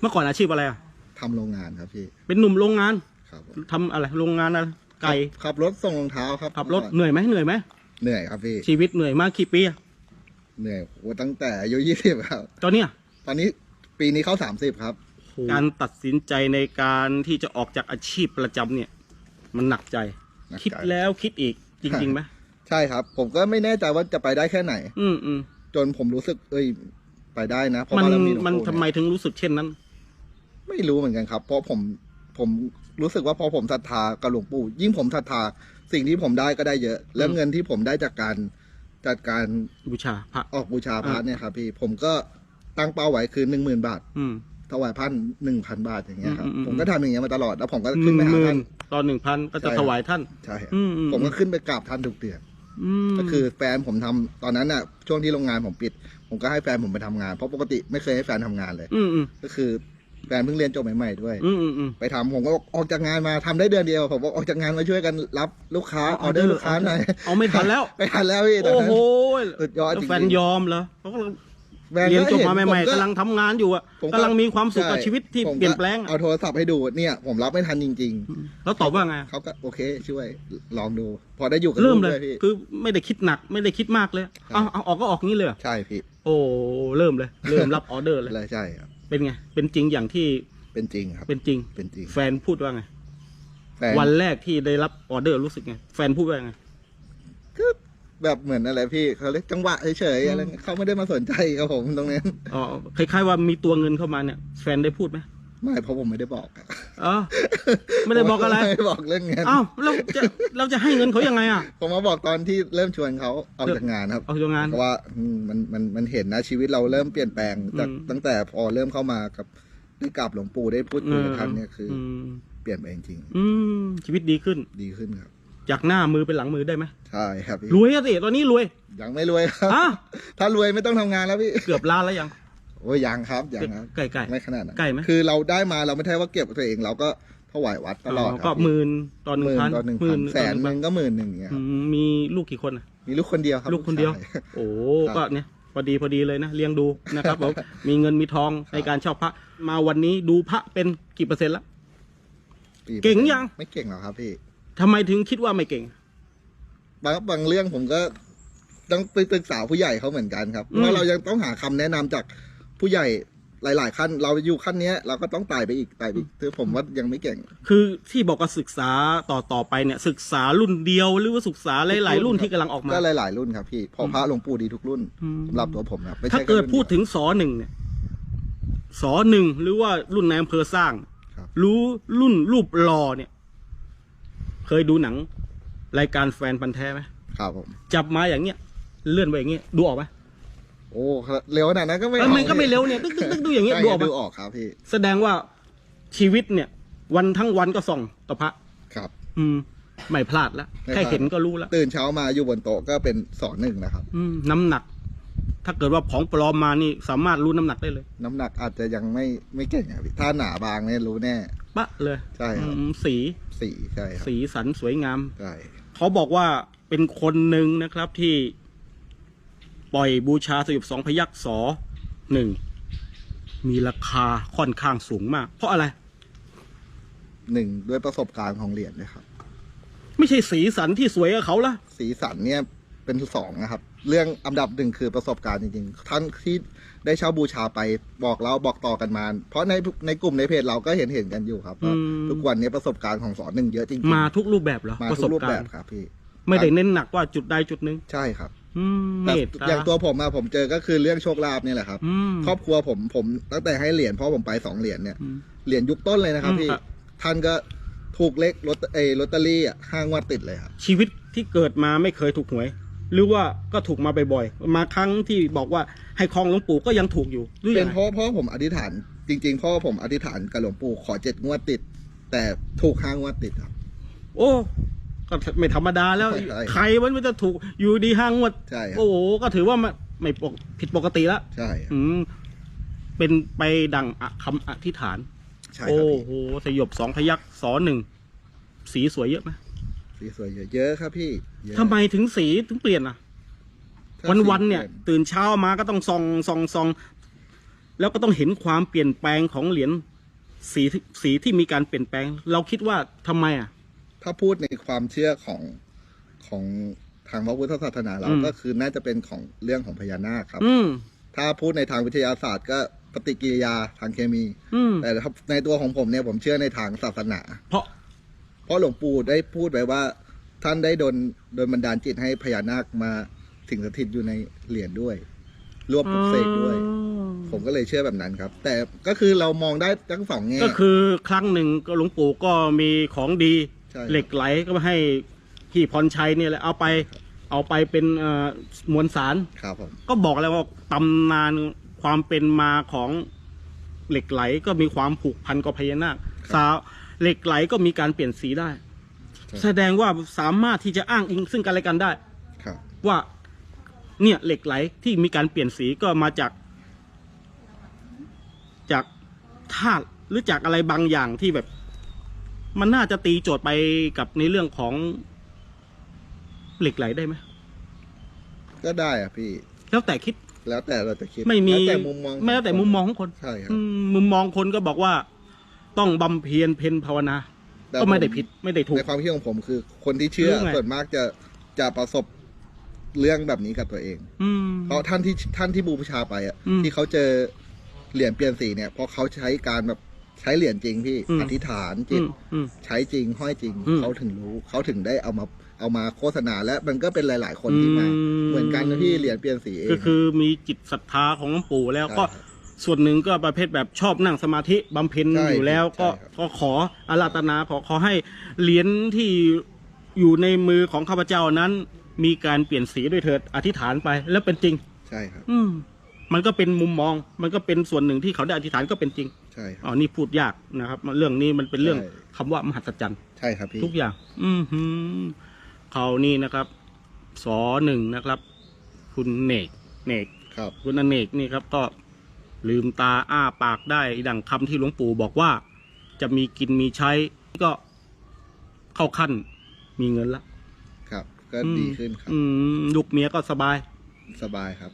เมื่อก่อนอาชีพอะไรอะทำโรงงานครับพี่เป็นหนุ่มโรงงานครับผมทำอะไรโรงงานอะไรไก่ขับรถส่งรองเท้าครับขับรถเหนื่อยไหมเหนื่อยไหมเหนื่อยครับพี่ชีวิตเหนื่อยมากกี่ปีอะเหนื่อยโอ้ตั้งแต่อายุยี่สิบครับ ตอนเนี้ยตอนนี้ปีนี้เข้าสามสิบครับ การตัดสินใจในการที่จะออกจากอาชีพประจำเนี่ย มันหนักใจ หนักใจ คิดแล้วคิดอีกจริงๆไหมใช่ครับ ผมก็ไม่แน่ใจว่าจะไปได้แค่ไหน อืมอืมจนผมรู้สึก เอ้ย ไปได้นะเพราะมันบารมีหลวงมันปู่ทำไมถึงรู้สึกเช่นนั้น ไม่รู้เหมือนกันครับ เพราะผมผมรู้สึกว่าพอผมศรัทธากับหลวงปู่ ยิ่งผมศรัทธาสิ่งที่ผมได้ก็ได้เยอะ แล้วอืมเงินที่ผมได้จากการจัดการบูชาพระออกบูชาพระอ่าเนี่ยครับพี่ผมก็ตั้งเป้าไว้คือหนึ่งหมื่นบาทอืมถวายพันหนึ่งพันบาทอย่างเงี้ยครับอืมอืมผมก็ทำอย่างเงี้ยมาตลอดแล้วผมก็หขึ้นึ่นงไปหาหมื่ท่านนต่อหนึ่งพันก็จะใช่ถวายท่านใช่ครับอืมอืผมก็ขึ้นไปกราบท่านทุกเดือนอืมก็คือแฟนผมทำตอนนั้นน่ะ ช่วงที่โรงงานผมปิด ผมก็ให้แฟนผมไปทำงาน เพราะปกติไม่เคยให้แฟนทำงานเลยอืมอืมก็คือ แฟนเพิ่งเรียนจบใหม่ๆด้วย อืมอืมอืม ไปทำผมก็ออกจากงานมาทำได้เดือนเดียว ผมบอกออกจากงานมาช่วยกันรับลูกค้าอเอาอเดอร์เอาลูกค้าหน่อยเอาไม่ทันแล้วไม่ทันแล้วพี่ตอนโอ้นั้น โหสุดยอดจริงๆ แฟนยอมเหรอเขาก็แฟนเรียนจบห็มาใหม่ผๆกำลังทำงานอยู่อะผมกำลังมีความสุขกับใชีวิตที่ผมก็เปลี่ยนแปลงอะเอาโทรศัพท์ให้ดูเนี่ย ผมรับไม่ทันจริง แล้วตอบว่าไงๆ เขาก็โอเคช่วยลองดู พอได้อยู่กับเริ่มกเลย ด้วยพี่ คือไม่ได้คิดหนักไม่ได้คิดมากเลยครับเอาเอาออกก็ออกงี้เลยเหรอใช่พี่โอ้เริ่มเลย เริ่มรับออเดอร์เลย เลยใช่ครับ เป็นไง เป็นจริงอย่างที่เป็นจริงครับ เป็นจริง เป็นจริง แฟนพูดว่าไงแฟนวันแรกที่ได้รับออเดอร์รู้สึกไง แฟนพูดว่าไงก็แบบเหมือนอะไรพี่เขาเรียกจังหวะเฉยๆอะไรเงี้ยเขาไม่ได้มาสนใจกับผมตรงนั้นอ๋อคล้ายๆว่ามีตัวเงินเข้ามาเนี่ย แฟนได้พูดไหมไม่เพราะผมไม่ได้บอก อ๋อไม่ได้บอกอะไรไม่ได้บอกเรื่องเงินอ้าวเราจะเราจะให้เงินเขายังไงอะ ผมมาบอกตอนที่เริ่มชวนเขาออกจากงานครับเอาจากงาน เพราะว่าอืมมันมันมันเห็นนะชีวิตเราเริ่มเปลี่ยนแปลงจากอืม ตั้งแต่พอเริ่มเข้ามากับได้กราบหลวงปู่ได้พูดคุยกับท่านเนี่ยคืออมเปลี่ยนไปจริงอืมชีวิตดีขึ้น ๆดีขึ้นครับ จากหน้ามือเป็นหลังมือได้ไหมใช่ครับพี่รวยอะสิตอนนี้รวยยังไม่รวยครับ อะถ้ารวยไม่ต้องทำงานแล้วพี่ เกือบล้านแล้วยัง โอ้ยยังครับยังครับใกล้ใกล้ไม่ขนาดนั้นใกล้ไหมคือเราได้มาเราไม่ใช่ว่าเก็บกับตัวเองเราก็ถวายวัดตลอดครับก็หมื่นตอนหหนึ่งมื่นพันต่อหนึ่งหมื่พันแสนหต่อนึ่งก็หมื่นหนึ่งอย่างเงี้ยอืมมีลูกกี่คนอะมีลูกคนเดียวครับ ลูกคนเดียวชาโอ้ครับก็เนี่ยพอดีพอดีเลยนะเลี้ยงดูนะครับผมมีเงินมีทองในการเช่าพระ มาวันนี้ดูพระเป็นกี่เปอร์เซ็นต์ละปีเก่งยังไม่เก่งหรอกครับพี่ทำไมถึงคิดว่าไม่เก่งบางบางเรื่องผมก็ต้องไปปรึกษาผู้ใหญ่เขาเหมือนกันครับอืมเพราะเรายังต้องหาคำแนะนำจาก ผู้ใหญ่หลาย ๆ ขั้น เราอยู่ขั้นเนี้ยเราก็ต้องไต่ไปอีกไต่ไปอีกคือผมว่ายังไม่เก่ง คือที่บอกว่าศึกษาต่อต่อไปเนี่ยศึกษารุ่นเดียวหรือว่าศึกษาหลาย ๆ รุ่นที่กำลังออกมา ก็หลาย ๆ รุ่นครับพี่เพอพระหลวงปู่ดีทุกรุ่นอืม สำหรับตัวผมครับไม่ถ้าใช่แค่เกิดรุ่นพูดถึงสอหนึ่งเนี่ยสอหนึ่งหรือว่ารุ่นในอำเภอสร้าง ครับ รู้รุ่นรูปรอเนี่ย เคยดูหนัง รายการแฟนพันธ์แท้ไหมครับผม จับมาอย่างเงี้ย เลื่อนไปอย่างเงี้ยดูออกไหม โอ้เร็วขนาดนั้นก็ไม่เออมันก็ไม่ออเร็วเนี่ยตึ๊กตึ๊กตึ๊กดูอย่างเงี้ยใช่ดูออกไหมดูออกครับพี่แสดงว่าชีวิตเนี่ย วันทั้งวันก็ส่องต่อพระ ครับ อืม ไม่พลาดแล้วไม่พลาด แค่เห็นก็รู้แล้วตื่นเช้ามาอยู่บนโต๊ะก็เป็นสอนหนึ่งนะครับ อืมน้ำหนัก ถ้าเกิดว่าของปลอมมานี่สามารถรู้น้ำหนักได้เลยน้ำหนักอาจจะยังไม่ไม่เก่งครับพี่ถ้าหนาบางเนี่ยรู้แน่ ปะเลยใช่ครับ อืมสีสีใช่ครับสีสันสวยงาม ใช่ เขาบอกว่าเป็นคนหนึ่งนะครับที่ ปล่อยบูชาสยบสองพยักษอหนึ่งมีราคาค่อนข้างสูงมาก เพราะอะไร หนึ่งด้วยประสบการณ์ของเหรียญนะครับ ไม่ใช่สีสันที่สวยกับเขาละสีสันเนี่ยเป็นสองนะครับ เรื่องอันดับหนึ่งคือประสบการณ์จริงๆท่านที่ได้เช่าบูชาไปบอกเราบอกต่อกันมา เพราะในในกลุ่มในเพจเราก็เห็นเห็นกันอยู่ครับว่าทุกวันนี้ประสบการณ์ของสอนหนึ่งเยอะจริงๆมาทุกรูปแบบเหรอมาประทุสกบรูปกาแบรบณ์ครับพี่ ไม่ได้เน้นหนักว่าจุดใดจุดหนึ่งใช่ครับ อืมแต่เมตตา อย่างตัวผมอะผมเจอก็คือเรื่องโชคลาภนี่แหละครับ อืม ครอบครัวผมผมตั้งแต่ให้เหรียญพ่อผมไปสองเหรียญเนี่ย อืมเหรียญยุคต้นเลยนะครับอืมพี่ครับ ท่านก็ถูกเลขลอตเออลอตเตอรี่อะห้างวดติดเลยครับ ชีวิตที่เกิดมาไม่เคยถูกหวย หรือว่าก็ถูกมาบ่อยๆมาครั้งที่บอกว่าให้คลองหลวงปู่ก็ยังถูกอยู่หรือเป็ยันงไง เพราะพ่อผมอธิษฐาน จริง ๆ พ่อผมอธิษฐานกับหลวงปู่ขอเจ็ดงวดติด แต่ถูกห้างวดติดครับ โอ้ ก็ไม่ธรรมดาแล้วใช่ใช่ใครมันจะถูกอยู่ดีห้างงวดใช่ครับ โอ้โหก็ถือว่าไม่ไม่ปกผิดปกติแล้วใช่ครับอืมเป็นไปดังอะคำอธิษฐาน ใช่คโอ้รับพี่โหสยบสองพยักสอหนึ่งสีสวยเยอะไหมสีสวยเยอะเยอะครับพี่เยอะทำไมถึงสีถึงเปลี่ยนอะ ถ้าวันสีวันๆเนี่ย ปลี่ตื่นเช้ามาก็ต้องส่องส่องส่องแล้วก็ต้องเห็นความเปลี่ยนแปลงของเหรียญสีที่สีที่มีการเปลี่ยนแปลง เราคิดว่าทำไมอะ ถ้าพูดในความเชื่อของของทางพระพุทธศาสนาเราอืม ก็คือน่าจะเป็นของเรื่องของพญานาคครับ อืม ถ้าพูดในทางวิทยาศาสตร์ ก็ปฏิกิริยาทางเคมี อืม แต่ถ้าในตัวของผมเนี่ยผมเชื่อในทางศาสนา เพราะ เพราะหลวงปู่ได้พูดไว้ว่า ท่านได้โดนโดนบันดาลจิตให้พญานาคมาถึงสถิตอยู่ในเหรียญด้วย รวบปลุกเสกด้วย ผมก็เลยเชื่อแบบนั้นครับ แต่ก็คือเรามองได้ทั้งสองแง่ก็คือครั้งหนึ่งก็หลวงปู่ก็มีของดี ใช่เหล็กไหลก็มาให้พี่พรชัยเนี่ยแหละเอาไป เอาไปเป็นเอ่อมวลสาร ครับผม ก็บอกแล้วว่าตำนานความเป็นมาของเหล็กไหลก็มีความผูกพันกับพญานาคสาวเหล็กไหลก็มีการเปลี่ยนสีได้แสดงว่าสามารถที่จะอ้างอิงซึ่งกันและกันได้ ครับ ว่าเนี่ยเหล็กไหลที่มีการเปลี่ยนสีก็มาจาก จากธาตุหรือจากอะไรบางอย่างที่แบบ มันน่าจะตีโจทย์ไปกับในเรื่องของเหล็กไหลได้ไหมก็ได้อะพี่ แล้วแต่คิดแล้วแต่เราจะคิดไม่มีแล้วแต่มุมมองไม่แล้วแต่มุมมองของคนใช่ครับอืมมุมมองคนก็บอกว่า ต้องบำเพ็ญเพนภาวนา แต่ก็ไม่ได้ผผิดไม่ได้ถูกในความคิดของผมคือ คนที่เชื่อเรื่องไงส่วนมากจะจะประสบเรื่องแบบนี้กับตัวเอง อืม เพราะท่านที่ท่านที่บูชาไปอะอืม ที่เขาเจอเหรียญเปลี่ยนสีเนี่ยเพราะเขาใช้การแบบ ใช้เหรียญจริงพี่อืมอธิษฐานอืจิตมอืม ใช้จริงห้อยจริงอืมเขาถึงรู้เขาถึงได้เอามาเอามาโฆษณาและมันก็เป็นหลาย ๆ คนที่มา อืม เหมือนกันนะพี่เหรียญเปลี่ยนสีเองก็คือมีจิตศรัทธาของหลวงปู่แล้วใช่ก็ครับ ส่วนหนึ่งก็ประเภทแบบชอบนั่งสมาธิบำเพ็ญใช่อยู่แล้วใช่ก็ครับ ก็ขออาราธนาขอขอให้เหรียญที่อยู่ในมือของข้าพเจ้านั้น มีการเปลี่ยนสีด้วยเถิดอธิษฐานไปแล้วเป็นจริง ใช่ครับ อืม มันก็เป็นมุมมอง มันก็เป็นส่วนหนึ่งที่เขาได้อธิษฐานก็เป็นจริงใช่ครับอ๋อนี่พูดยากนะครับเรื่องนี้มันเป็นเรื่องใช่ คำว่ามหัศจรรย์ ใช่ครับพี่ทุกอย่าง อือหือเขานี่นะครับ สอหนึ่งนะครับ คุณเนก เนก ครับ คุณอเนกนี่ครับก็ลืมตาอ้าปากได้ดังคำที่หลวงปู่บอกว่า จะมีกินมีใช้ก็เข้าขั้น มีเงินละครับ ก็อืมดีขึ้นครับ อืมลูกเมียก็สบาย สบายครับ